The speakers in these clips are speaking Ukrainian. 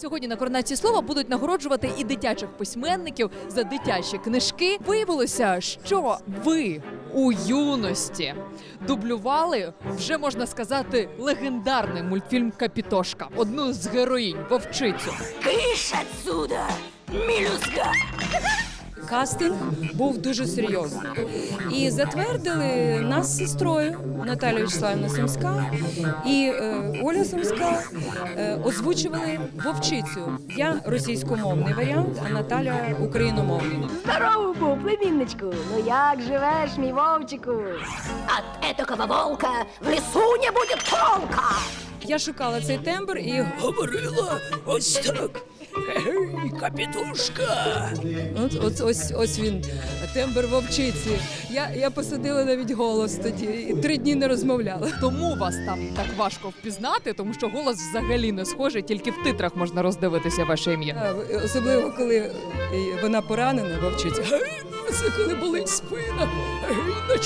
Сьогодні на коронації слова будуть нагороджувати і дитячих письменників за дитячі книжки. Виявилося, що ви у юності дублювали вже можна сказати легендарний мультфільм Капітошка, одну з героїнь вовчицю. Киш отсюда, мелюзга! Кастинг був дуже серйозний. І затвердили нас з сестрою Наталя Вячеславівна Сумська і е, Оля Сумська е, озвучували вовчицю. Я російськомовний варіант, а Наталя україномовний. Здорово, був, племінничку! Ну як живеш, мій вовчику? От этакого волка в лесу не будет толка! Я шукала цей тембр і говорила ось так. Ей, капітушка. от, от, ось, ось він, тембр вовчиці. Я, я посадила навіть голос тоді і три дні не розмовляла. Тому вас там так важко впізнати, тому що голос взагалі не схожий, тільки в титрах можна роздивитися ваше ім'я. Особливо, коли е, вона поранена, вовчиця. Гей, ну це коли болить спина. Гей,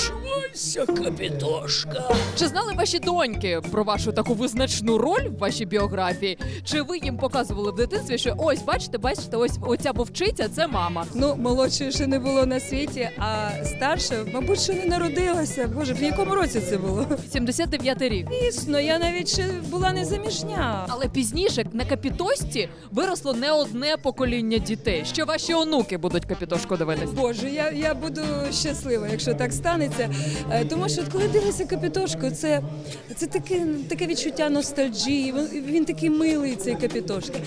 начувайся, капітошка. Чи знали ваші доньки про вашу таку визначну роль в вашій біографії? Чи ви їм показували в дитинстві, що ось бачите, бачите, ось оця вовчиця це мама? Ну, молодшої ще не було на світі, а старша, мабуть, ще не народилася. Боже, в якому році це було? 79 рік. Дійсно, я навіть ще була не заміжня. Але пізніше на капітості виросло не одне покоління дітей. Що ваші онуки будуть капітошку дивитися? Боже, я, я буду щаслива, якщо так станеться. Е, Тому що коли дивишся капітошку, це, це таке, таке відчуття ностальджії. Він, такий милий, цей капітошка.